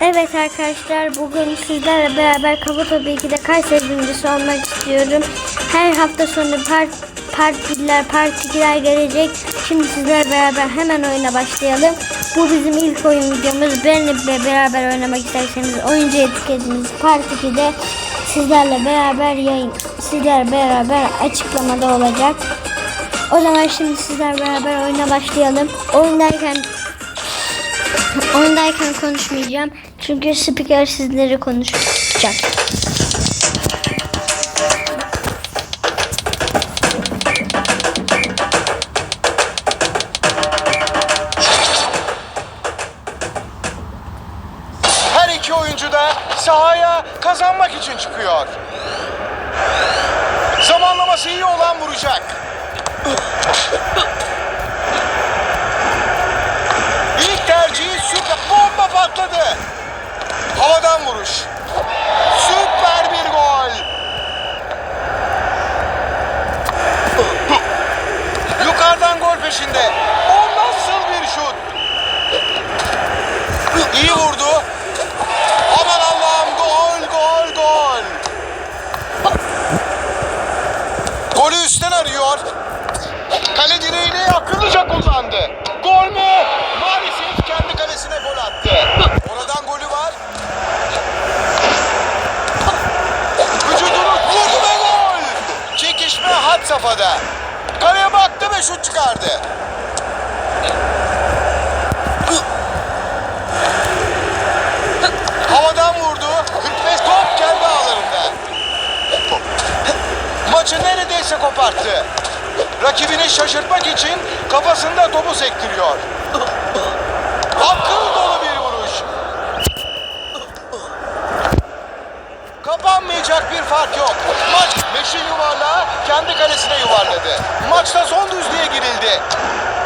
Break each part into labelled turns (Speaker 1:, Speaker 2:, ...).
Speaker 1: Evet arkadaşlar bugün sizlerle beraber Topu 2'de Kayseri birincisi olmak istiyorum. Her hafta sonu part, part 1'ler, part 2'ler gelecek. Şimdi sizlerle beraber hemen oyuna başlayalım. Bu bizim ilk oyun videomuz. Benimle beraber oynamak isterseniz oyuncu etiketimiz part 2'de sizlerle beraber yayın, sizlerle beraber açıklamada olacak. O zaman şimdi sizlerle beraber oyuna başlayalım. Oyundayken Oyundayken konuşmayacağım. Çünkü spiker sizleri konuşacak.
Speaker 2: İyi vurdu. Aman Allah'ım gol gol gol. Golü üstten arıyor. Kale direğini akıllıca kullandı. Gol mü? Maalesef kendi kalesine gol attı. Oradan golü var. Vücudunu vurdu ve gol. Çekişme had safhada. Kaleye baktı ve şut çıkardı. Havadan vurdu. 45 top kendi ağlarında. Maçı koparttı. Rakibini şaşırtmak için kafasında topu sektiriyor. Akıl dolu bir vuruş. Kapanmayacak bir fark yok. Maç meşin yuvarlağı kendi kalesine yuvarladı. Maçta son düzlüğe girildi.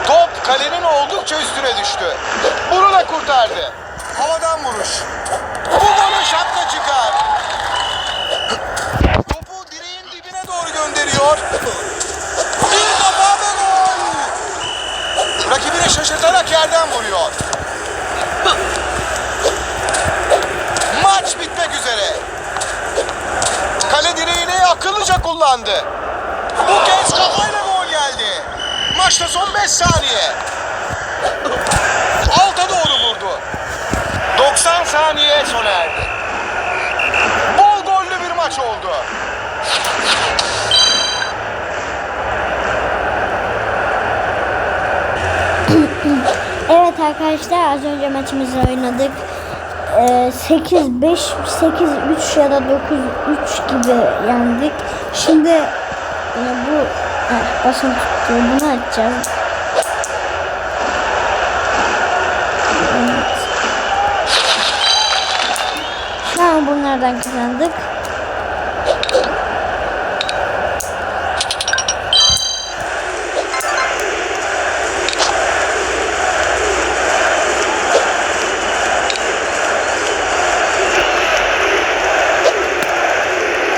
Speaker 2: Top kalenin oldukça üstüne düştü. Bunu da kurtardı. Havadan vuruş. Bu golü şapka çıkar. Topu direğin dibine doğru gönderiyor. Bir kafa ve gol. Rakibini şaşırtarak yerden vuruyor. Maç bitmek üzere. Kale direğini akıllıca kullandı. Bu kez kafayla gol geldi. Maçta son 5 saniye. Alta doğru vurdu. 90 saniye sona erdi. Bol gollü bir maç oldu.
Speaker 1: Evet arkadaşlar az önce maçımızı oynadık. Ee, 8 5 8 3 ya da 9 3 gibi yendik. Şimdi e, bu eh, basın tuttu. Bunu açacağız. Evet. Şu an bunlardan kazandık.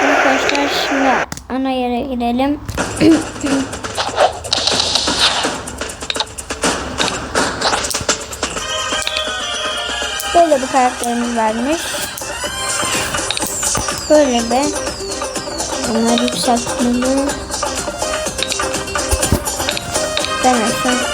Speaker 1: Arkadaşlar şimdi ana yere girelim. Böyle bir karakterimiz varmış. Böyle bir. Bunlar yükseltmeli. Ben aslında.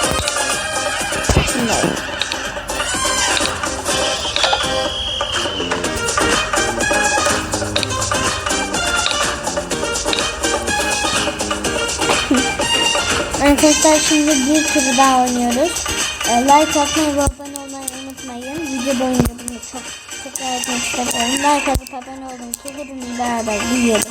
Speaker 1: Arkadaşlar şimdi bir tur daha oynuyoruz. E, like atmayı ve abone olmayı unutmayın. Video boyunca bunu çok tekrar etmek. Like atıp abone olun ki hepimiz beraber büyüyelim.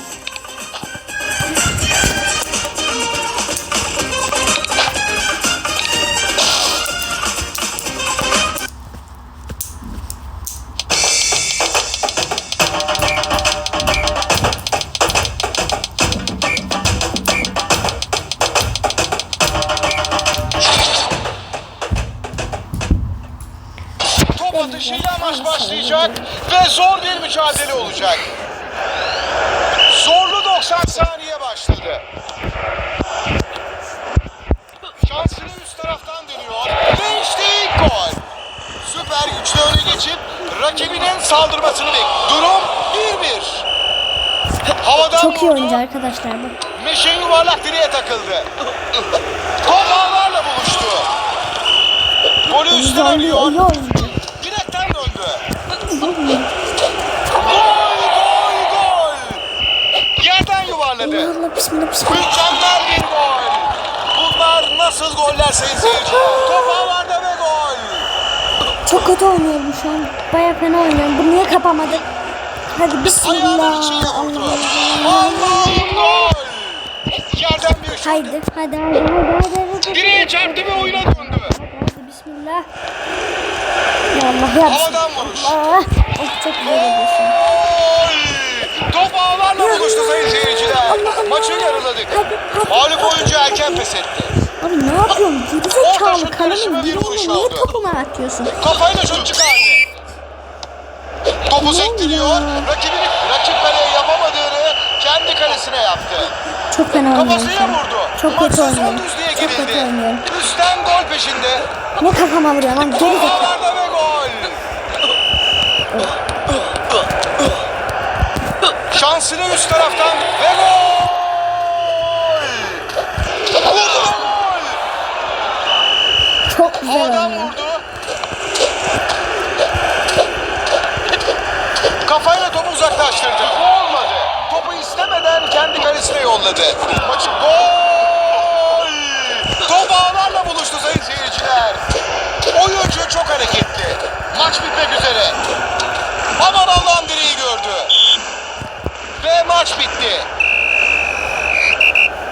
Speaker 1: Çok iyi oyuncu arkadaşlar bu.
Speaker 2: Meşin yuvarlak direğe takıldı. Top ağlarla buluştu. Golü
Speaker 1: iyi oyuncu.
Speaker 2: Direkten döndü. Gol, gol, gol. Yerden yuvarladı.
Speaker 1: Allah bismillah bismillah.
Speaker 2: Mükemmel bir gol. Bunlar nasıl goller sayın seyirciler? Top ve gol.
Speaker 1: Çok kötü oynuyorum şu an. Baya fena oynuyorum. Bu niye kapamadı? Hadi bismillah. Allah.
Speaker 2: Allah'ım gol. Yerden bir şut.
Speaker 1: Haydi hadi hadi hadi hadi. hadi.
Speaker 2: Direğe çarptı ve oyuna döndü.
Speaker 1: Hadi bismillah. Ya Allah ya.
Speaker 2: Havadan vuruş.
Speaker 1: Allah. Oh, çok güzel ediyorsun.
Speaker 2: Gol! Top ağlarla buluştu sayın seyirciler. Maçı yarıladık. Mağlup oyuncu erken pes etti.
Speaker 1: Abi ne yapıyorsun?
Speaker 2: Orta
Speaker 1: Gerizekalı
Speaker 2: şut
Speaker 1: kalemin
Speaker 2: vuruş
Speaker 1: niye topuma atıyorsun?
Speaker 2: Kafayla şut çıkardı. Topu sektiriyor. Rakibini, rakip kaleye yapamadığını kendi kalesine yaptı.
Speaker 1: Çok fena
Speaker 2: Kafasıyla vurdu.
Speaker 1: Çok kötü
Speaker 2: düzlüğe
Speaker 1: Çok kötü oynuyorum.
Speaker 2: Üstten gol peşinde.
Speaker 1: Ne kafama vuruyor lan gerizekalı.
Speaker 2: Ağlarda ve gol. Şansını üst taraftan ve gol. Vurdu.
Speaker 1: Çok güzel oynuyor.
Speaker 2: vurdu. Kafayla topu uzaklaştırdı. Olmadı. Topu istemeden kendi kalesine yolladı. Maçı gol! Top ağlarla buluştu sayın seyirciler. Oyuncu çok hareketli. Maç bitmek üzere. Aman Allah'ım direği gördü. Ve maç bitti.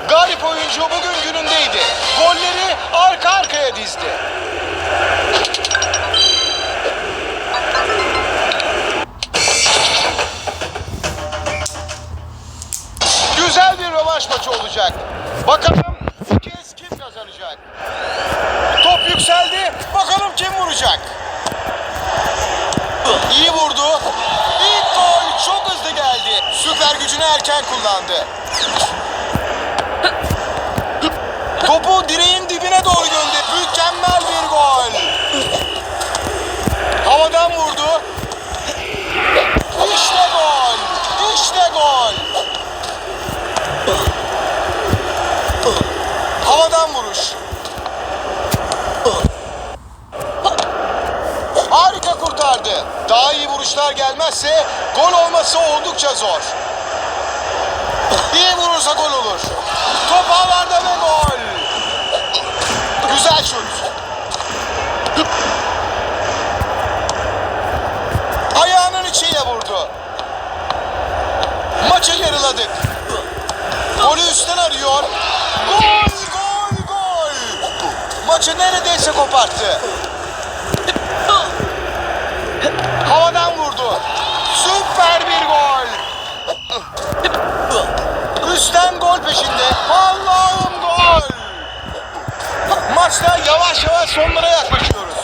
Speaker 2: Galip oyuncu bugün günündeydi. Golleri arka arkaya dizdi. Güzel bir rövanş maçı olacak. Bakalım bu kez kim kazanacak? Top yükseldi. Bakalım kim vuracak? İyi vurdu. İlk gol çok hızlı geldi. Süper gücünü erken kullandı. Topu direğin dibine doğru gönderdi. Mükemmel bir gol. Havadan vurdu. İşte gol. İşte gol. Havadan vuruş. Harika kurtardı. Daha iyi vuruşlar gelmezse gol olması oldukça zor. İyi vurursa gol olur. Top ağlarda ve gol. Güzel şut. Ayağının içiyle vurdu. Maçı yarıladık. Golü üstten arıyor. Gol, gol, gol. Maçı neredeyse koparttı. Havadan vurdu. Süper bir gol. Üstten gol peşinde. Allah'ım gol. Maçta yavaş yavaş sonlara yaklaşıyoruz.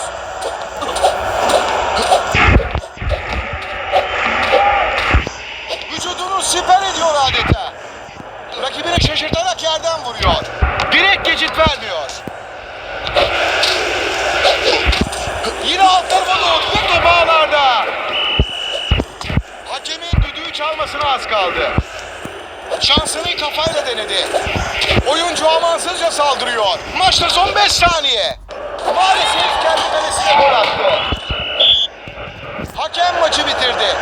Speaker 2: Vücudunu siper ediyor adeta. Rakibini şaşırtarak yerden vuruyor. Direkt geçit vermiyor. Yine alt tarafa doğru bir top ağlarda. Hakemin düdüğü çalmasına az kaldı. Şansını kafayla denedi. Oyuncu amansızca saldırıyor. Maçta son 5 saniye. Maalesef kendi kalesine gol attı. Hakem maçı bitirdi.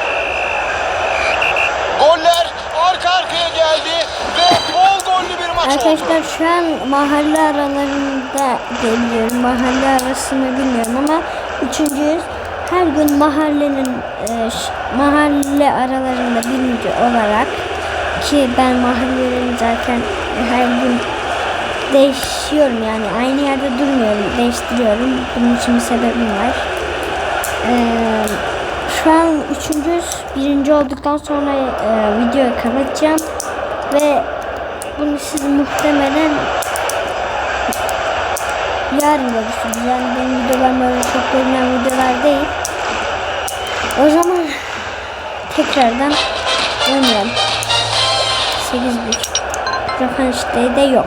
Speaker 2: Goller arka arkaya geldi ve bol gollü bir maç oldu.
Speaker 1: Arkadaşlar şu an mahalle aralarında geliyorum. Mahalle arasını bilmiyorum ama üçüncüyüz. Her gün mahallenin e, mahalle aralarında birinci olarak ki ben mahallelerini zaten her gün değişiyorum yani. Aynı yerde durmuyorum değiştiriyorum. Bunun için bir sebebim var. Ee, şu an üçüncüyüz birinci olduktan sonra e, videoyu kapatacağım. Ve bunu siz muhtemelen yarın görürsünüz. Yani benim videolarım öyle çok görünen videolar değil. O zaman tekrardan oynayalım 8-1 Rövanş Day de yok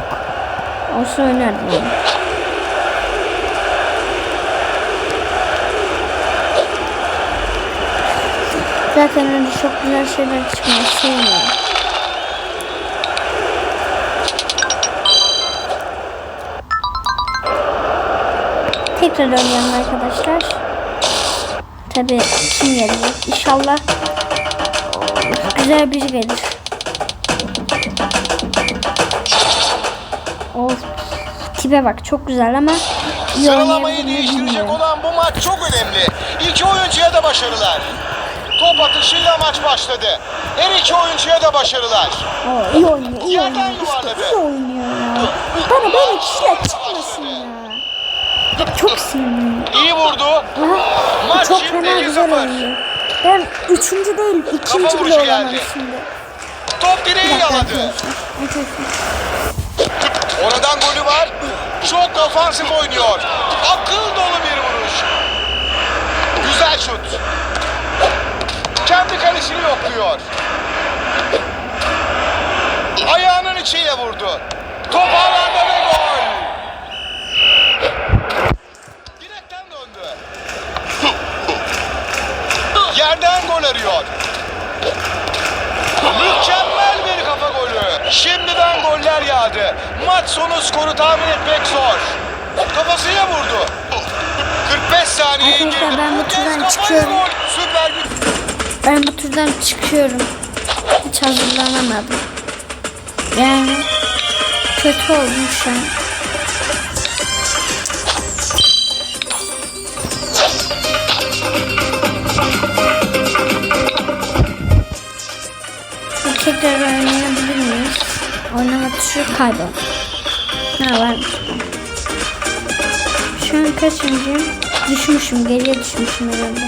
Speaker 1: olsa oynardım onu. Zaten öyle çok güzel şeyler çıkmıyor. Sevmiyorum. Tekrar oynayalım arkadaşlar. Tabi kim gelecek? İnşallah güzel biri gelir. Of. Tipe bak çok güzel ama iyi
Speaker 2: Sıralamayı değiştirecek olan bu maç çok önemli. İki oyuncuya da başarılar. Top atışıyla maç başladı. Her iki oyuncuya da başarılar.
Speaker 1: Oo, iyi oynuyor, iyi
Speaker 2: Yerden
Speaker 1: oynuyor. İşte iyi oynuyor ya. Bana böyle kişiler çıkmasın ya. Çok sinirliyim.
Speaker 2: İyi vurdu.
Speaker 1: Aha,
Speaker 2: Maç
Speaker 1: çok fena güzel
Speaker 2: 2-0.
Speaker 1: oynuyor. Ben üçüncü değil, ikinci bile olamam şimdi.
Speaker 2: Top direği yaladı. Oradan golü var. Çok ofansif oynuyor. Akıl dolu bir vuruş. Güzel şut. Kendi kalesini yokluyor. Ayağının içiyle vurdu. Top alanda ve gol. Direkten döndü. Yerden gol arıyor. Mükemmel bir kafa golü. Şimdiden goller yağdı. Maç sonu skoru tahmin etmek zor. Kafasıyla vurdu. 45 saniye
Speaker 1: Arkadaşlar,
Speaker 2: girdi.
Speaker 1: ben bu turdan çıkıyorum.
Speaker 2: Süper güç.
Speaker 1: Ben bu turdan çıkıyorum. Hiç hazırlanamadım. Yani kötü oldum şu an. Bir Tekrar oynayabilir miyiz? Oynama tuşu kaybol. Ne varmış? Şu an kaçıncıyım? Düşmüşüm, geriye düşmüşüm herhalde.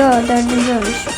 Speaker 1: Yo, dördüncü olmuşum.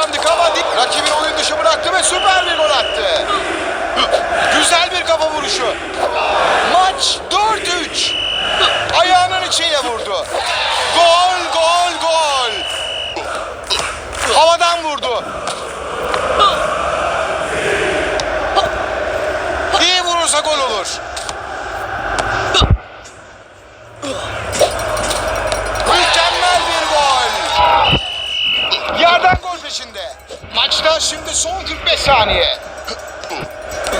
Speaker 2: Sandık ama rakibin oyun dışı bıraktı ve süper bir gol attı. Güzel bir kafa vuruşu. Maç 4-3. Ayağının içiyle vurdu. Gol, gol, gol. Havadan vurdu. İyi vurursa gol olur. Mükemmel bir gol. Yerden gol peşinde. Maçta şimdi son 45 saniye.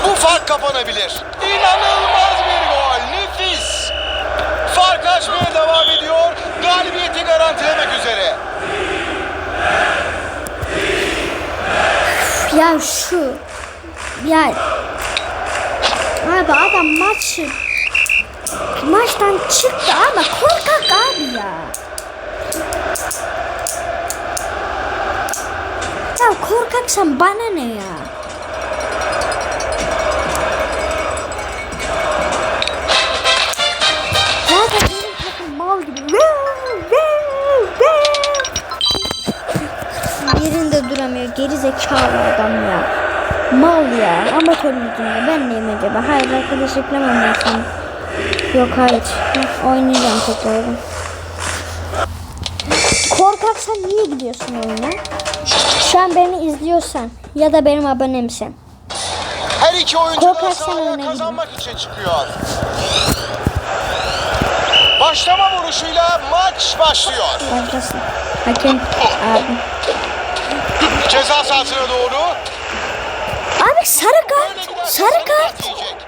Speaker 2: Bu fark kapanabilir. İnanılmaz bir gol. Nefis. Fark açmaya devam ediyor. Galibiyeti garantilemek üzere.
Speaker 1: Ya şu. Ya. Abi adam maçı maçtan çıktı ama korkak abi ya. Ya korkaksan bana ne ya? Yerinde duramıyor. Geri zekalı adam ya. Mal ya. Amatör liginde. Ben neyim acaba? Hayır arkadaş reklam olmasın. Yok hayır. Oynayacağım tekrardan. Korkaksan niye gidiyorsun oyuna? Şu an beni izliyorsan ya da benim abonemsen.
Speaker 2: Her iki oyuncu da sahaya kazanmak için çıkıyor. Başlama vuruşuyla maç başlıyor.
Speaker 1: Başlasın. Hakem abi.
Speaker 2: Ceza sahasına doğru.
Speaker 1: Abi sarı kart. Sarı kart.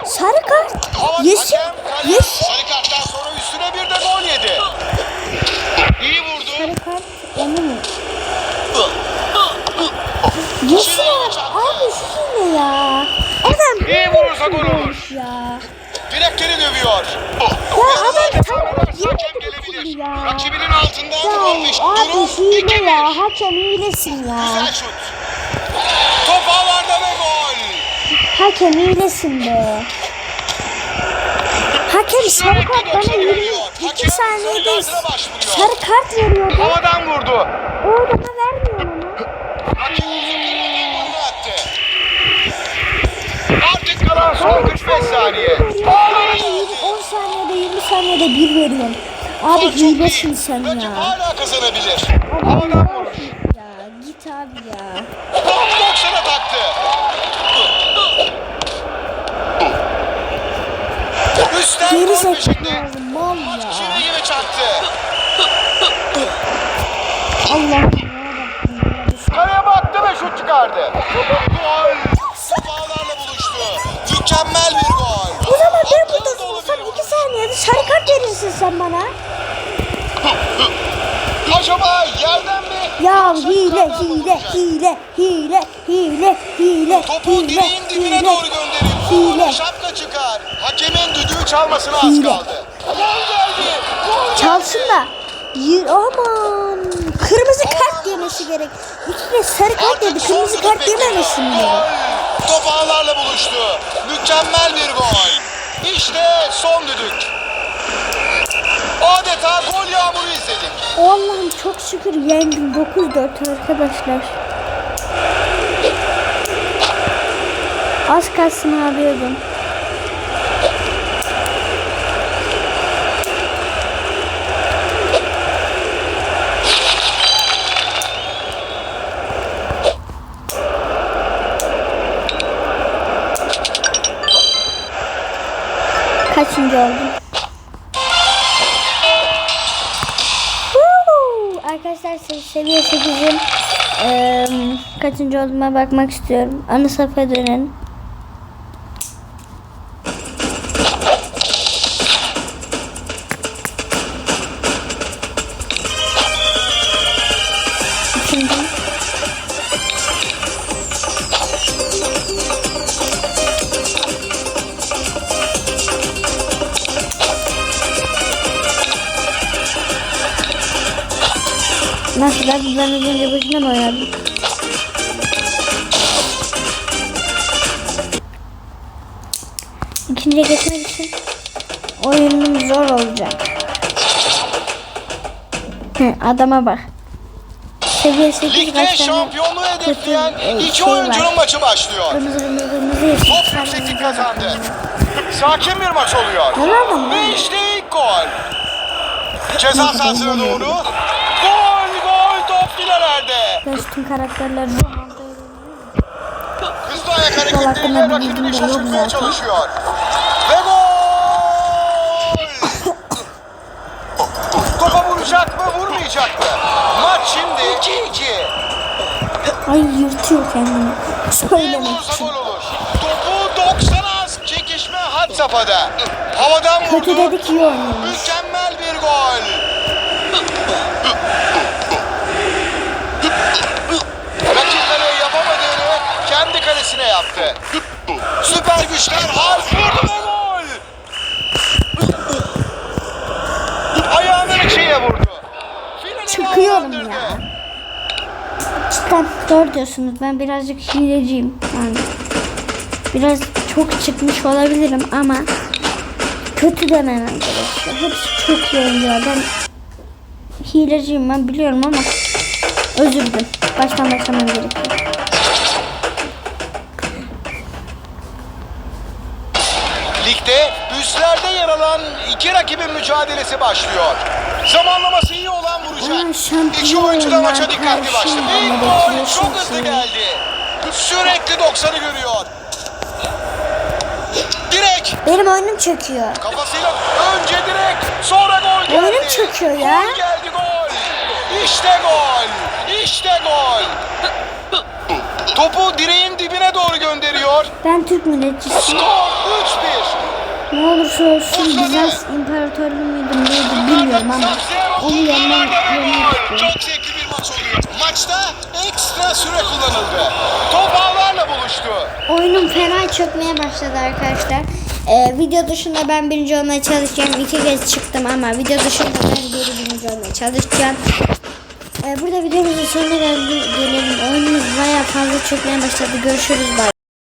Speaker 1: Sarı kart. Yeşil. Yeşil.
Speaker 2: Sarı karttan sonra üstüne bir de gol yedi. İyi vurdu.
Speaker 1: Sarı kart. Onu Yeşil. Abi şu ne ya? Adam
Speaker 2: İyi vurursa gol olur.
Speaker 1: ya.
Speaker 2: Direkleri dövüyor.
Speaker 1: Ya adam tam
Speaker 2: Hakem gelebilir.
Speaker 1: ya.
Speaker 2: Rakibinin altından
Speaker 1: Ya
Speaker 2: olmuş. Durum
Speaker 1: hile
Speaker 2: 2-1.
Speaker 1: ya. Hakem hilesin ya.
Speaker 2: Güzel şut. Top ağlarda ve gol.
Speaker 1: Hakem hilesin be. Hakem sarı kart bana 22 saniyede sarı kart veriyordu.
Speaker 2: Havadan vurdu.
Speaker 1: O adama vermiyor
Speaker 2: kalan son 45 saniye.
Speaker 1: Bana 10 saniyede 20 saniyede bir veriyorsun. Abi
Speaker 2: Çok
Speaker 1: hilesin
Speaker 2: iyi.
Speaker 1: sen
Speaker 2: Rakip
Speaker 1: ya.
Speaker 2: hala kazanabilir. Havadan vurur.
Speaker 1: Ya git abi ya.
Speaker 2: Top 90'a taktı. Üstten
Speaker 1: Geri
Speaker 2: gol
Speaker 1: zekalı mal ya.
Speaker 2: Çivi gibi çaktı.
Speaker 1: Yarabbim ya.
Speaker 2: Kaleye baktı ve şut çıkardı. Gol.
Speaker 1: 2 saniyede sarı kart verirsin sen bana.
Speaker 2: Acaba yerden mi?
Speaker 1: Ya
Speaker 2: yoksa
Speaker 1: hile
Speaker 2: yukarıdan mı
Speaker 1: hile
Speaker 2: vuracak?
Speaker 1: hile hile hile hile
Speaker 2: Topu
Speaker 1: hile
Speaker 2: direğin dibine
Speaker 1: hile
Speaker 2: doğru gönderip
Speaker 1: hile.
Speaker 2: hile. şapka çıkar. Hakemin düdüğü çalmasına az
Speaker 1: Hile.
Speaker 2: kaldı. Gol geldi. Gol
Speaker 1: Çalsın da. Aman. Kırmızı kart yemesi gerek. İki kez sarı kart
Speaker 2: Artık
Speaker 1: yedi.
Speaker 2: son
Speaker 1: Kırmızı
Speaker 2: düdük
Speaker 1: kart
Speaker 2: bekliyor.
Speaker 1: yememesin
Speaker 2: Gol.
Speaker 1: diye.
Speaker 2: Top ağlarla buluştu. Mükemmel bir gol. İşte son düdük. Adeta gol yağmuru izledik.
Speaker 1: Allah'ım çok şükür yendim 9-4 arkadaşlar. Az kalsın ağlıyordum. Kaçıncı oldum? Arkadaşlar se- seviye 8'im. Ee, kaçıncı olduğuma bakmak istiyorum. Ana sayfaya dönelim. İkinciye geçmek için oyunum zor olacak. Hı, adama bak. Seviye 8
Speaker 2: Ligde
Speaker 1: kaç tane
Speaker 2: şampiyonluğu hedefleyen
Speaker 1: kötü, e,
Speaker 2: iki
Speaker 1: şey
Speaker 2: oyuncunun
Speaker 1: var.
Speaker 2: maçı başlıyor.
Speaker 1: Kırmızı kırmızı kırmızı yeşil.
Speaker 2: Top yükseklik kazandı. Sakin bir maç oluyor.
Speaker 1: Anladın mı?
Speaker 2: Ve işte ilk gol. Ceza sahasına doğru. Gol gol top filelerde.
Speaker 1: Ben tüm karakterlerini
Speaker 2: Hızlı ayak hareketleriyle rakibini şaşırtmaya çalışıyor. Ve gol! Topa vuracak mı vurmayacak mı? Maç şimdi 2-2.
Speaker 1: Ay yırtıyor kendini. Söylemek için.
Speaker 2: Topu 90 az. Çekişme had safhada. Havadan vurdu.
Speaker 1: Kötü dedik iyi oynuyormuş.
Speaker 2: Mükemmel bir gol. Rakip kaleye yapamadığını kalesine yaptı. Süper güçler harf vurdu ve gol. Ayağının içiyle vurdu.
Speaker 1: Çıkıyorum ya. Cidden doğru diyorsunuz. Ben birazcık hileciyim. Yani biraz çok çıkmış olabilirim ama kötü dememem gerekiyor. Hepsi çok iyi oyuncular. Ben hileciyim ben biliyorum ama özür dilerim. Baştan başlamam gerekiyor.
Speaker 2: Rakibin mücadelesi başlıyor. Zamanlaması iyi olan vuracak. İki oyuncu da maça dikkatli başladı. İlk gol çok hızlı geldi. Sürekli 90'ı görüyor. Direk
Speaker 1: Benim oyunum çöküyor.
Speaker 2: kafasıyla önce direk sonra gol geldi.
Speaker 1: Oyunum çöküyor ya.
Speaker 2: Gol geldi gol. İşte gol. İşte gol. Topu direğin dibine doğru gönderiyor.
Speaker 1: Ben Türk milletçisiyim.
Speaker 2: Skor 3-1.
Speaker 1: Ne olursa olsun Bizans İmparatorluğu muydu neydi bilmiyorum ama onu yenmem yenmek istiyorum.
Speaker 2: Bir maç oluyor. Maçta ekstra süre kullanıldı. Top ağlarla buluştu.
Speaker 1: Oyunum fena çökmeye başladı arkadaşlar. Ee, video dışında ben birinci olmaya çalışacağım. İki kez çıktım ama video dışında ben geri birinci olmaya çalışacağım. Ee, burada videomuzun sonuna geldi, gelelim. Oyunumuz bayağı fazla çökmeye başladı. Görüşürüz bay.